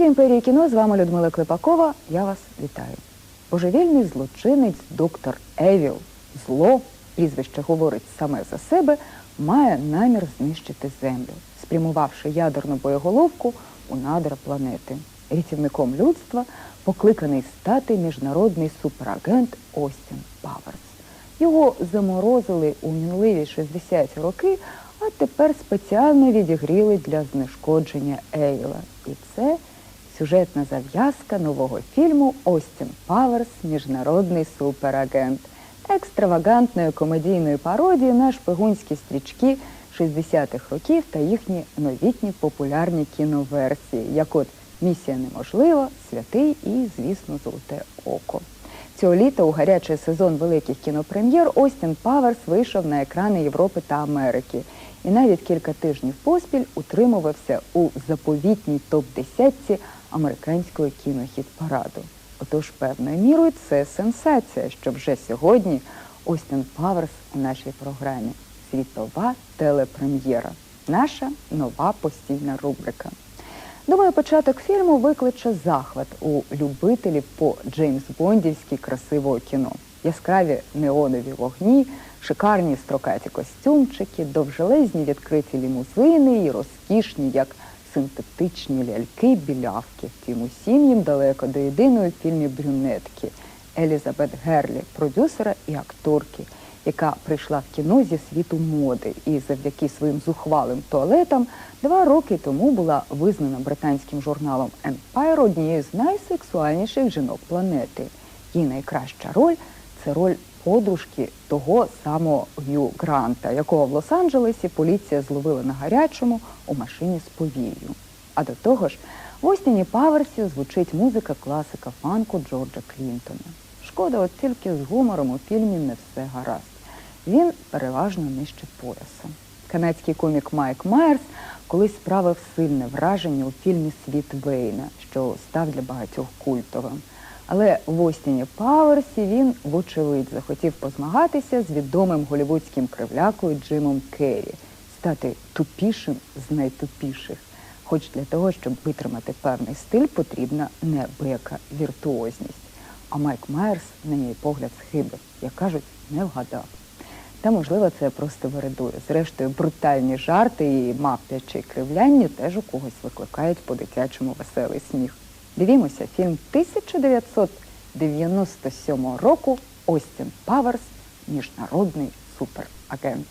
імперії кіно з вами Людмила Клепакова. Я вас вітаю. Божевільний злочинець доктор Евіл, зло, прізвище говорить саме за себе, має намір знищити землю, спрямувавши ядерну боєголовку у надра планети. Рятівником людства покликаний стати міжнародний суперагент Остін Паверс. Його заморозили у мінливі 60-ті роки, а тепер спеціально відігріли для знешкодження Ейла. І це сюжетна зав'язка нового фільму Остін Паверс. Міжнародний суперагент екстравагантної комедійної пародії на шпигунські стрічки 60-х років та їхні новітні популярні кіноверсії, як от Місія неможлива, святий і, звісно, золоте око. Цього літа у гарячий сезон великих кінопрем'єр Остін Паверс вийшов на екрани Європи та Америки. І навіть кілька тижнів поспіль утримувався у заповітній топ-10 американського кінохіт-параду. Отож, певною мірою це сенсація, що вже сьогодні Остін Паверс у нашій програмі. Світова телепрем'єра. Наша нова постійна рубрика. Думаю, початок фільму викличе захват у любителів по Джеймс Бондівськи красивого кіно. Яскраві неонові вогні, шикарні строкаті костюмчики, довжелезні відкриті лімузини і розкішні, як синтетичні ляльки білявки. Втім, усім їм далеко до єдиної в фільмі брюнетки Елізабет Герлі, продюсера і акторки, яка прийшла в кіно зі світу моди і завдяки своїм зухвалим туалетам два роки тому була визнана британським журналом Empire однією з найсексуальніших жінок планети. Її найкраща роль це роль подружки того самого Г'ю Гранта, якого в Лос-Анджелесі поліція зловила на гарячому у машині з повією. А до того ж, в Остіні Паверсі звучить музика класика фанку Джорджа Клінтона. Шкода, от тільки з гумором у фільмі не все гаразд. Він переважно нижче пояса. Канадський комік Майк Майерс колись справив сильне враження у фільмі Світ Вейна, що став для багатьох культовим. Але в Остіні Паверсі він, вочевидь, захотів позмагатися з відомим голівудським кривлякою Джимом Керрі, стати тупішим з найтупіших. Хоч для того, щоб витримати певний стиль, потрібна неабияка віртуозність. А Майк Майерс, на її погляд, схибив, як кажуть, не вгадав. Та, можливо, це просто вирадує. Зрештою, брутальні жарти і мавпячі кривляння теж у когось викликають по-дитячому веселий сміх. Дивімося фільм 1997 року Остін Паверс Міжнародний суперагент.